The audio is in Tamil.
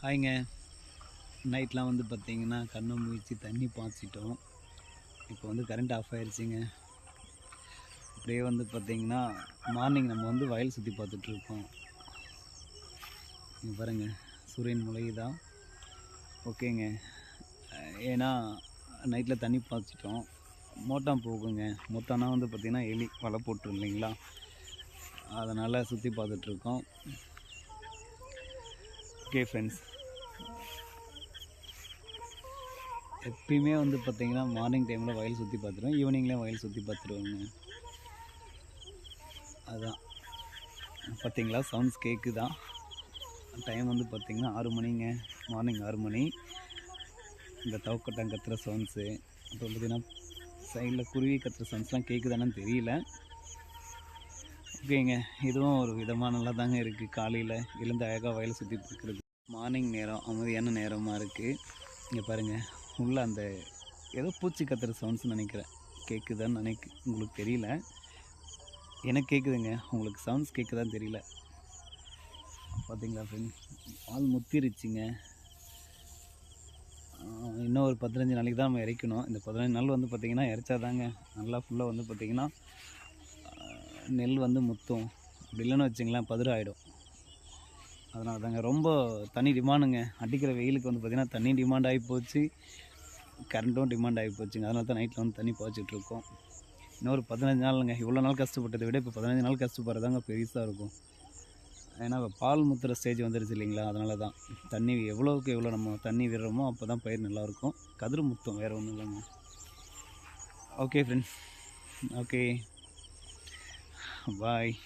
ஹாய்ங்க. நைட்லாம் வந்து பார்த்தீங்கன்னா கண்ணை முயற்சி தண்ணி பாய்ச்சிட்டோம். இப்போ வந்து கரண்ட் ஆஃப் ஆயிடுச்சுங்க அப்படியே வந்து பார்த்தீங்கன்னா மார்னிங் நம்ம வந்து வயல் சுற்றி பார்த்துட்ருக்கோம் இங்கே பாருங்க சூரியன் முளையுதான் ஓகேங்க. ஏன்னா நைட்டில் தண்ணி பாய்ச்சிட்டோம். மோட்டான் போகுங்க. மொத்தம்னா வந்து பார்த்திங்கன்னா எலி வலை போட்டுரும் இல்லைங்களா? அதனால் சுற்றி பார்த்துட்ருக்கோம் ஓகே ஃப்ரெண்ட்ஸ் எப்பயுமே வந்து பார்த்தீங்கன்னா மார்னிங் டைமில் வயல் சுற்றி பார்த்துருவோம் ஈவினிங்லேயும் வயல் சுற்றி பார்த்துருவோங்க. அதுதான் பார்த்தீங்களா? சவுண்ட்ஸ் கேட்குதா டைம் வந்து பார்த்திங்கன்னா ஆறு மணிங்க. மார்னிங் ஆறு மணி. இந்த தவக்கட்டம் கத்துற சவுண்ட்ஸு அப்புறம் பார்த்தீங்கன்னா சைடில் குருவி கத்துற சவுண்ட்ஸ்லாம் கேட்குதானு தெரியல. ஓகேங்க. இதுவும் ஒரு விதமாக நல்லா தாங்க இருக்குது காலையில் எழுந்து அழகாக வயலை சுற்றி இருக்கிறது. மார்னிங் நேரம் அமைதியான நேரமாக இருக்குது இங்கே பாருங்கள் உள்ள அந்த ஏதோ பூச்சி கத்துற சவுண்ட்ஸ் நினைக்கிறேன். கேட்குதான்னு நினைக்க உங்களுக்கு தெரியல. எனக்கு கேட்குதுங்க உங்களுக்கு சவுண்ட்ஸ் கேட்குதான்னு தெரியல. பார்த்தீங்களா ஃப்ரெண்ட் பால் முத்திருச்சுங்க. இன்னும் ஒரு பதினஞ்சு நாளைக்கு தான் நம்ம இறைக்கணும். இந்த பதினஞ்சு நாள் வந்து பார்த்திங்கன்னா இறைச்சாதாங்க. நல்லா ஃபுல்லாக வந்து பார்த்திங்கன்னா நெல் வந்து முத்தும். அப்படி இல்லைன்னு வச்சுங்களேன் பதிர ஆகிடும் அதனால தாங்க ரொம்ப தண்ணி டிமாண்டுங்க அடிக்கிற வெயிலுக்கு வந்து பார்த்திங்கன்னா தண்ணி டிமாண்ட் ஆகி போச்சு. கரண்ட்டும் டிமாண்ட் ஆகி போச்சுங்க. அதனால தான் நைட்டில் வந்து தண்ணி பாய்ச்சிட்ருக்கோம் இன்னொரு பதினஞ்சு நாளுங்க. இவ்வளோ நாள் கஷ்டப்பட்டதை விட இப்போ பதினஞ்சு நாள் கஷ்டப்படுறதாங்க பெருசாக இருக்கும். ஏன்னா இப்போ பால் முத்துற ஸ்டேஜ் வந்துருச்சு இல்லைங்களா? அதனால தான் தண்ணி எவ்வளோவுக்கு எவ்வளோ நம்ம தண்ணி விடுறோமோ அப்போ தான் பயிர் நல்லாயிருக்கும் கதிர் முத்தம் வேறு ஒன்றும் இல்லைங்க. Okay friends okay Bye.